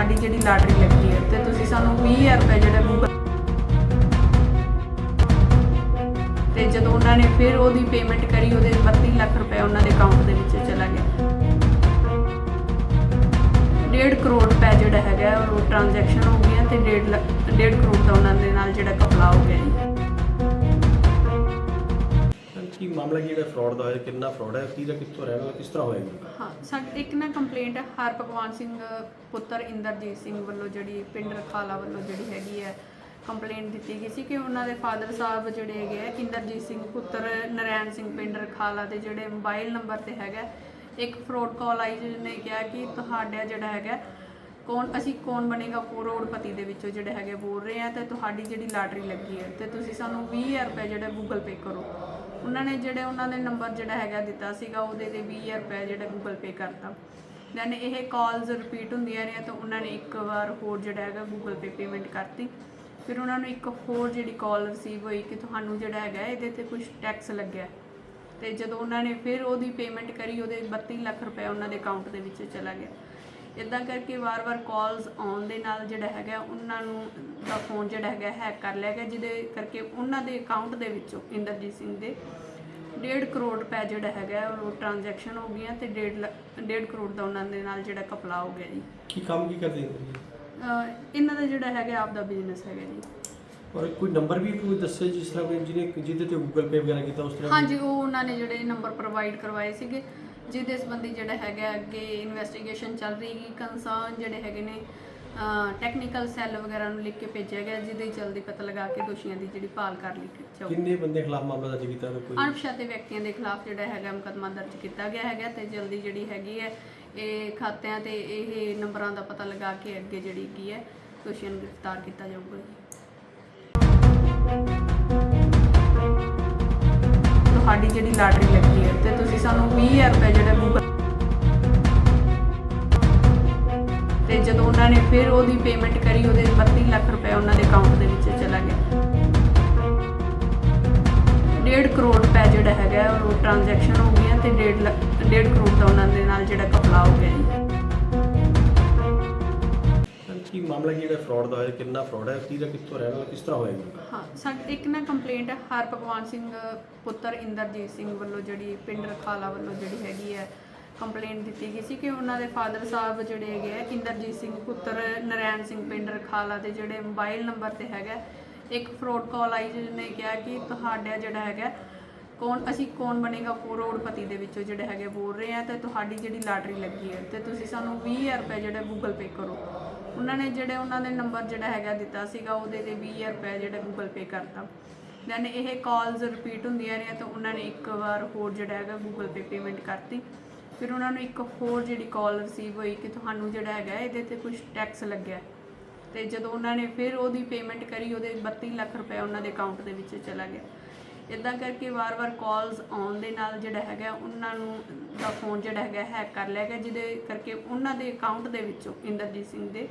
ਤੁਹਾਡੀ ਜਿਹੜੀ ਲਾਟਰੀ ਲੱਗੀ ਹੈ ਤੇ ਤੁਸੀਂ ਸਾਨੂੰ 20000 ਰੁਪਏ ਜਿਹੜਾ ਗੂਗਲ ਤੇ ਜਦੋਂ ਉਹਨਾਂ ਨੇ ਫਿਰ ਉਹਦੀ ਪੇਮੈਂਟ ਕਰੀ, ਉਹਦੇ 32 ਲੱਖ ਰੁਪਏ ਉਹਨਾਂ ਦੇ ਅਕਾਊਂਟ ਦੇ ਵਿੱਚ ਚਲਾ ਗਿਆ। 1.5 ਕਰੋੜ ਰੁਪਏ ਜਿਹੜਾ ਹੈਗਾ ਉਹ ਟ੍ਰਾਂਜੈਕਸ਼ਨ ਹੋ ਗਈਆਂ ਤੇ 1.5 1.5 ਕਰੋੜ ਦਾ ਉਹਨਾਂ ਦੇ ਨਾਲ ਜਿਹੜਾ ਕਪਲਾ ਹੋ ਗਿਆ ਜੀ। ਮਾਮਲਾ ਕੀ ਜਿਹੜਾ ਫਰਾਡ ਦਾ ਹੋਇਆ, ਕਿੰਨਾ ਫਰਾਡ ਹੈ? ਕੀ ਦਾ ਕਿੱਥੋਂ ਰਹਿਣ ਵਾਲਾ, ਕਿਸ ਤਰ੍ਹਾਂ ਹੋਇਆ ਹਾਂ ਸਾਡੇ ਇੱਕ ਨਾ ਕੰਪਲੇਂਟ ਹਰ ਭਗਵਾਨ ਸਿੰਘ ਪੁੱਤਰ ਇੰਦਰਜੀਤ ਸਿੰਘ ਵੱਲੋਂ ਜਿਹੜੀ, ਪਿੰਡ ਰਖਾਲਾ ਵੱਲੋਂ ਜਿਹੜੀ ਹੈਗੀ ਹੈ ਕੰਪਲੇਂਟ ਦਿੱਤੀ ਗਈ ਸੀ ਕਿ ਉਹਨਾਂ ਦੇ ਫਾਦਰ ਸਾਹਿਬ ਜਿਹੜੇ ਹੈਗੇ ਆ, ਇੰਦਰਜੀਤ ਸਿੰਘ ਪੁੱਤਰ, ਨਰੈਣ ਸਿੰਘ ਪਿੰਡ ਰਖਾਲਾ ਦੇ ਜਿਹੜੇ ਮੋਬਾਈਲ ਨੰਬਰ ਤੇ ਹੈਗਾ, ਇੱਕ ਫਰੋਡ ਕਾਲ ਆਈ ਜਿਹਨੇ ਕਿਹਾ ਕਿ ਤੁਹਾਡਾ ਜਿਹੜਾ ਹੈਗਾ ਕੌਣ, ਅਸੀਂ ਕੌਣ ਬਣੇਗਾ ਕਰੋੜਪਤੀ ਦੇ ਵਿੱਚੋਂ ਜਿਹੜੇ ਹੈਗੇ ਬੋਲ ਰਹੇ ਆ ਤੇ ਤੁਹਾਡੀ ਜਿਹੜੀ ਲਾਟਰੀ ਲੱਗੀ ਹੈ ਤੇ ਤੁਸੀਂ ਸਾਨੂੰ 20000 ਰੁਪਏ ਜਿਹੜਾ ਗੂਗਲ ਪੇ ਕਰੋ। ਉਹਨਾਂ ਨੇ ਜਿਹੜੇ ਉਹਨਾਂ ਦੇ ਨੰਬਰ ਜਿਹੜਾ ਹੈਗਾ ਦਿੱਤਾ ਸੀਗਾ, ਉਹਦੇ ਤੇ 20000 ਰੁਪਏ ਜਿਹੜਾ ਗੂਗਲ ਪੇ ਕਰਤਾ। ਦੈਨ ਇਹ ਕਾਲਸ ਰਿਪੀਟ ਹੁੰਦੀਆਂ ਰਹੀਆਂ ਤਾਂ ਉਹਨਾਂ ਨੇ ਇੱਕ ਵਾਰ ਹੋਰ ਜਿਹੜਾ ਹੈਗਾ ਗੂਗਲ ਪੇ ਪੇਮੈਂਟ ਕਰਤੀ। ਫਿਰ ਉਹਨਾਂ ਨੂੰ ਇੱਕ ਹੋਰ ਜਿਹੜੀ ਕਾਲ ਰਿਸੀਵ ਹੋਈ ਕਿ ਤੁਹਾਨੂੰ ਜਿਹੜਾ ਹੈਗਾ ਇਹਦੇ ਤੇ ਕੁਝ ਟੈਕਸ ਲੱਗਿਆ। ਹੈ। ਤੇ ਜਦੋਂ ਉਹਨਾਂ ਨੇ ਫਿਰ ਉਹਦੀ ਪੇਮੈਂਟ ਕਰੀ, ਉਹਦੇ 32 ਲੱਖ ਰੁਪਏ ਉਹਨਾਂ ਦੇ ਅਕਾਊਂਟ ਦੇ ਵਿੱਚ ਚਲਾ ਗਿਆ। ਇਦਾਂ ਕਰਕੇ ਵਾਰ-ਵਾਰ ਕਾਲਸ ਆਉਣ ਦੇ ਨਾਲ ਜਿਹੜਾ ਹੈਗਾ ਉਹਨਾਂ ਨੂੰ ਦਾ ਫੋਨ ਜਿਹੜਾ ਹੈਗਾ ਹੈਕ ਕਰ ਲਿਆ ਗਿਆ ਜਿਹਦੇ ਕਰਕੇ ਉਹਨਾਂ ਦੇ ਅਕਾਊਂਟ ਦੇ ਵਿੱਚੋਂ ਇੰਦਰਜੀਤ ਸਿੰਘ ਦੇ 1.5 ਕਰੋੜ ਰੁਪਏ ਜਿਹੜਾ ਹੈਗਾ ਉਹ ਟ੍ਰਾਂਜੈਕਸ਼ਨ ਹੋ ਗਈਆਂ ਤੇ 1.5 1.5 ਕਰੋੜ ਦਾ ਉਹਨਾਂ ਦੇ ਨਾਲ ਜਿਹੜਾ ਕਪਲਾ ਹੋ ਗਿਆ ਜੀ। ਕੀ ਕੰਮ ਕੀ ਕਰਦੇ ਅਹ ਇਹਨਾਂ ਦਾ ਜਿਹੜਾ ਹੈਗਾ ਆਪਦਾ ਬਿਜ਼ਨਸ ਹੈਗਾ ਜੀ। ਔਰ ਕੋਈ ਨੰਬਰ ਵੀ ਕੋਈ ਦੱਸੇ ਜਿਸ ਤਰ੍ਹਾਂ ਕੋਈ ਜਿਹਨੇ ਜਿਹਦੇ ਤੇ ਗੂਗਲ ਪੇ ਵਗੈਰਾ ਕੀਤਾ ਉਸ ਤਰ੍ਹਾਂ ਹਾਂਜੀ ਉਹ ਉਹਨਾਂ ਨੇ ਜਿਹੜੇ ਨੰਬਰ ਪ੍ਰੋਵਾਈਡ ਕਰਵਾਏ ਸੀਗੇ। ਜਿਹਦੇ ਸੰਬੰਧੀ ਜਿਹੜਾ ਹੈਗਾ ਅੱਗੇ ਇਨਵੈਸਟੀਗੇਸ਼ਨ ਚੱਲ ਰਹੀ ਹੈ ਕੰਸਰਨ ਜਿਹੜੇ ਹੈਗੇ ਨੇ ਟੈਕਨੀਕਲ ਸੈੱਲ ਵਗੈਰਾ ਨੂੰ ਲਿਖ ਕੇ ਭੇਜਿਆ ਗਿਆ ਜਿਹਦੇ ਜਲਦੀ ਪਤਾ ਲਗਾ ਕੇ ਦੋਸ਼ੀਆਂ ਦੀ ਜਿਹੜੀ ਭਾਲ ਕਰ ਲਈ ਜਾਊਗੀ ਕਿੰਨੇ ਬੰਦੇ ਖਿਲਾਫ ਮਾਮਲਾ ਦਰਜ ਕੀਤਾ ਹੈ ਕੋਈ? ਅਣਪਛਾਤੇ ਵਿਅਕਤੀਆਂ ਦੇ ਖਿਲਾਫ ਜਿਹੜਾ ਹੈਗਾ ਮੁਕੱਦਮਾ ਦਰਜ ਕੀਤਾ ਗਿਆ ਹੈਗਾ ਤੇ ਜਲਦੀ ਜਿਹੜੀ ਹੈਗੀ ਹੈ ਇਹ ਖਾਤਿਆਂ ਤੇ ਇਹ ਨੰਬਰਾਂ ਦਾ ਪਤਾ ਲਗਾ ਕੇ ਅੱਗੇ ਜਿਹੜੀ ਕੀ ਹੈ ਦੋਸ਼ੀਆਂ ਨੂੰ ਗ੍ਰਿਫਤਾਰ ਕੀਤਾ ਜਾਊਗਾ ਜੀ। ਤੁਹਾਡੀ ਜਿਹੜੀ ਲਾਟਰੀ ਲੱਗੀ ਸਾਨੂੰ 20000 ਰੁਪਏ ਜਿਹੜਾ ਗੂਗਲ ਤੇ ਜਦੋਂ ਉਹਨਾਂ ਨੇ ਫਿਰ ਉਹਦੀ ਪੇਮੈਂਟ ਕਰੀ, ਉਹਦੇ 32 ਲੱਖ ਰੁਪਏ ਉਹਨਾਂ ਦੇ ਅਕਾਊਂਟ ਦੇ ਵਿੱਚ ਚਲਾ ਗਿਆ। 1.5 ਕਰੋੜ ਰੁਪਏ ਜਿਹੜਾ ਹੈਗਾ, ਉਹ ਟ੍ਰਾਂਜੈਕਸ਼ਨ ਹੋ ਗਈਆਂ ਤੇ 1.5 1.5 ਕਰੋੜ ਦਾ ਉਹਨਾਂ ਦੇ ਨਾਲ ਜਿਹੜਾ ਕਪਲਾ ਹੋ ਗਿਆ ਜੀ। ਮਾਮਲਾ ਕੀ ਜਿਹੜਾ ਫਰਾਡ ਦਾ ਹੋਇਆ, ਕਿੰਨਾ ਫਰਾਡ ਹੈ? ਕੀ ਦਾ ਕਿੱਥੋਂ ਰਹਿਣ ਵਾਲਾ, ਕਿਸ ਤਰ੍ਹਾਂ ਹੋਇਆ ਜੀ? ਹਾਂ, ਸਾਡੇ ਇੱਕ ਨਾ ਕੰਪਲੇਂਟ ਹਰ ਭਗਵਾਨ ਸਿੰਘ ਪੁੱਤਰ ਇੰਦਰਜੀਤ ਸਿੰਘ ਵੱਲੋਂ ਜਿਹੜੀ, ਪਿੰਡ ਰਖਾਲਾ ਵੱਲੋਂ ਜਿਹੜੀ ਹੈਗੀ ਹੈ ਕੰਪਲੇਂਟ ਦਿੱਤੀ ਗਈ ਸੀ ਕਿ ਉਹਨਾਂ ਦੇ ਫਾਦਰ ਸਾਹਿਬ ਜਿਹੜੇ ਹੈਗੇ ਆ, ਇੰਦਰਜੀਤ ਸਿੰਘ ਪੁੱਤਰ, ਨਰੈਣ ਸਿੰਘ ਪਿੰਡ ਰਖਾਲਾ ਦੇ ਜਿਹੜੇ ਮੋਬਾਈਲ ਨੰਬਰ ਤੇ ਹੈਗਾ, ਇੱਕ ਫਰੋਡ ਕਾਲ ਆਈ ਜਿਹਨੇ ਕਿਹਾ ਕਿ ਤੁਹਾਡਾ ਜਿਹੜਾ ਹੈਗਾ, ਕੌਣ, ਅਸੀਂ ਕੌਣ ਬਣੇਗਾ ਕਰੋੜਪਤੀ ਦੇ ਵਿੱਚੋਂ ਜਿਹੜੇ ਹੈਗੇ ਬੋਲ ਰਹੇ ਆ, ਤੇ ਤੁਹਾਡੀ ਜਿਹੜੀ ਲਾਟਰੀ ਲੱਗੀ ਹੈ, ਤੇ ਤੁਸੀਂ ਸਾਨੂੰ 20000 ਰੁਪਏ ਜਿਹੜਾ ਗੂਗਲ ਪੇ ਕਰੋ। ਉਹਨਾਂ ਨੇ ਜਿਹੜੇ ਉਹਨਾਂ ਦੇ ਨੰਬਰ ਜਿਹੜਾ ਹੈਗਾ ਦਿੱਤਾ ਸੀਗਾ, ਉਹਦੇ ਤੇ 20000 ਰੁਪਏ ਜਿਹੜਾ ਗੂਗਲ ਪੇ ਕਰਤਾ। ਦੈਨ ਇਹ ਕਾਲਸ ਰਿਪੀਟ ਹੁੰਦੀਆਂ ਰਹੀਆਂ ਤਾਂ ਉਹਨਾਂ ਨੇ ਇੱਕ ਵਾਰ ਹੋਰ ਜਿਹੜਾ ਹੈਗਾ ਗੂਗਲ ਪੇ ਪੇਮੈਂਟ ਕਰਤੀ। ਫਿਰ ਉਹਨਾਂ ਨੂੰ ਇੱਕ ਹੋਰ ਜਿਹੜੀ ਕਾਲ ਰਿਸੀਵ ਹੋਈ ਕਿ ਤੁਹਾਨੂੰ ਜਿਹੜਾ ਹੈਗਾ ਇਹਦੇ ਤੇ ਕੁਝ ਟੈਕਸ ਲੱਗਿਆ। ਹੈ। ਤੇ ਜਦੋਂ ਉਹਨਾਂ ਨੇ ਫਿਰ ਉਹਦੀ ਪੇਮੈਂਟ ਕਰੀ, ਉਹਦੇ 32 ਲੱਖ ਰੁਪਏ ਉਹਨਾਂ ਦੇ ਅਕਾਊਂਟ ਦੇ ਵਿੱਚ ਚਲਾ ਗਿਆ। ਇਦਾਂ ਕਰਕੇ ਵਾਰ-ਵਾਰ ਕਾਲਸ ਆਉਣ ਦੇ ਨਾਲ ਜਿਹੜਾ ਹੈਗਾ ਉਹਨਾਂ ਨੂੰ ਦਾ ਫੋਨ ਜਿਹੜਾ ਹੈਗਾ ਹੈਕ ਕਰ ਲਿਆ ਗਿਆ ਜਿਹਦੇ ਕਰਕੇ ਉਹਨਾਂ ਦੇ ਅਕਾਊਂਟ ਦੇ ਵਿੱਚੋਂ ਇੰਦਰਜੀਤ ਸਿੰਘ ਦੇ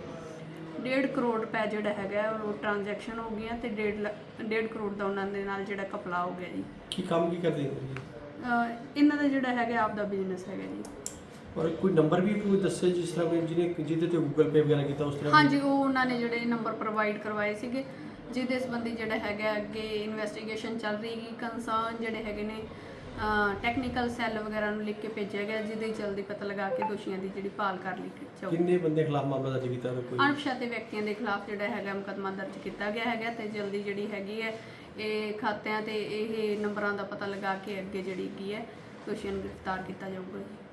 1.5 ਕਰੋੜ ਰੁਪਏ ਜਿਹੜਾ ਹੈਗਾ ਉਹ ਟ੍ਰਾਂਜੈਕਸ਼ਨ ਹੋ ਗਈਆਂ ਤੇ 1.5 1.5 ਕਰੋੜ ਦਾ ਉਹਨਾਂ ਦੇ ਨਾਲ ਜਿਹੜਾ ਕਪਲਾ ਹੋ ਗਿਆ ਜੀ। ਕੀ ਕੰਮ ਕੀ ਕਰਦੇ ਨੇ ਅਹ ਇਹਨਾਂ ਦਾ ਜਿਹੜਾ ਹੈਗਾ ਆਪਦਾ ਬਿਜ਼ਨਸ ਹੈਗਾ ਜੀ। ਔਰ ਕੋਈ ਨੰਬਰ ਵੀ ਕੋਈ ਦੱਸੇ ਜਿਸ ਤਰ੍ਹਾਂ ਕੋਈ ਜਿਹਨੇ ਜਿਹਦੇ ਤੇ ਗੂਗਲ ਪੇ ਵਗੈਰਾ ਕੀਤਾ ਉਸ ਤਰ੍ਹਾਂ ਹਾਂਜੀ ਉਹ ਉਹਨਾਂ ਨੇ ਜਿਹੜੇ ਨੰਬਰ ਪ੍ਰੋਵਾਈਡ ਕਰਵਾਏ ਸੀਗੇ। ਜਿਹਦੇ ਸੰਬੰਧੀ ਜਿਹੜਾ ਹੈਗਾ ਅੱਗੇ ਇਨਵੈਸਟੀਗੇਸ਼ਨ ਚੱਲ ਰਹੀ ਹੈ ਕੰਸਰਨ ਜਿਹੜੇ ਹੈਗੇ ਨੇ ਟੈਕਨੀਕਲ ਸੈੱਲ ਵਗੈਰਾ ਨੂੰ ਲਿਖ ਕੇ ਭੇਜਿਆ ਗਿਆ ਜਿਹਦੇ ਜਲਦੀ ਪਤਾ ਲਗਾ ਕੇ ਦੋਸ਼ੀਆਂ ਦੀ ਜਿਹੜੀ ਭਾਲ ਕਰ ਲਈ ਜਾਊਗੀ ਕਿੰਨੇ ਬੰਦੇ ਖਿਲਾਫ ਮਾਮਲਾ ਦਰਜ ਕੀਤਾ ਹੈ ਕੋਈ? ਅਣਪਛਾਤੇ ਵਿਅਕਤੀਆਂ ਦੇ ਖਿਲਾਫ ਜਿਹੜਾ ਹੈਗਾ ਮੁਕੱਦਮਾ ਦਰਜ ਕੀਤਾ ਗਿਆ ਹੈਗਾ ਤੇ ਜਲਦੀ ਜਿਹੜੀ ਹੈਗੀ ਹੈ ਇਹ ਖਾਤਿਆਂ ਤੇ ਇਹ ਨੰਬਰਾਂ ਦਾ ਪਤਾ ਲਗਾ ਕੇ ਅੱਗੇ ਜਿਹੜੀ ਕੀ ਹੈ ਦੋਸ਼ੀਆਂ ਨੂੰ ਗ੍ਰਿਫਤਾਰ ਕੀਤਾ ਜਾਊਗਾ ਜੀ।